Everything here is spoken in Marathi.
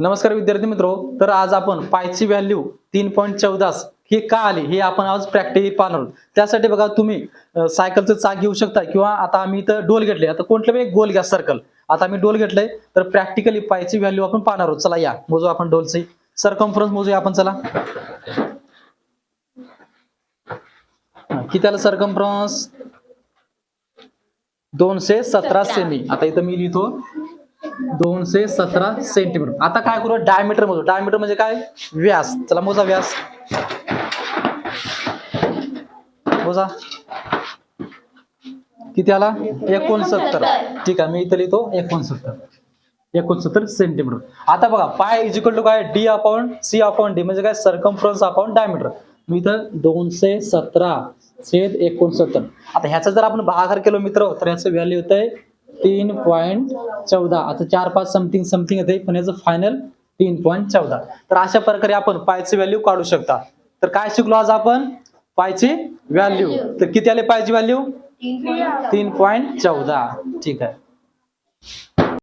नमस्कार विद्यार्थी मित्रो. तर आज आपण पायची व्हॅल्यू तीन पॉईंट चौदा ही का आली? हे आपण आज प्रॅक्टिकली पाहणार त्यासाठी बघा तुम्ही सायकलचं चाक घेऊ शकता किंवा आता आम्ही इथं डोल घेतले. आता कोणतं एक गोल घ्या सर्कल आता आम्ही डोल घेतलंय. तर प्रॅक्टिकली पायची व्हॅल्यू आपण पाहणार आहोत. चला या. मोजू आपण डोलची सरकम्फरन्स मोजूया आपण. चला. किती आलं सरकम्फरन्स दोनशे सतरा सेमी आता इथं मी लिहितो. दोनशे सतरा सेंटीमीटर. आता काय करू? डायमीटर मोजू. डायमीटर म्हणजे काय? व्यास. चला मोजा व्यास. मोजा. किती आला? एकोणसत्तर. ठीक आहे मी इथं लिहितो एकोणसत्तर. एकोणसत्तर सेंटीमीटर. आता बघा पाय इजिकल टू काय? D upon C upon D म्हणजे काय? सरकमफ्रन्स अपॉन डायमीटर मी इथं दोनशे सतरा छेद एकोणसत्तर. आता ह्याचा जर आपण भागाकार केलो मित्र तर ह्याचं व्हॅल्यू होत आहे तीन पॉईंट चौदा. आता चार पाच समथिंग समथिंग येते पण याचं फायनल तीन पॉईंट चौदा. तर अशा प्रकारे आपण पायची व्हॅल्यू काढू शकता. तर काय शिकलो आज आपण? पायची व्हॅल्यू तर किती आले पायची व्हॅल्यू तीन पॉईंट चौदा. ठीक आहे.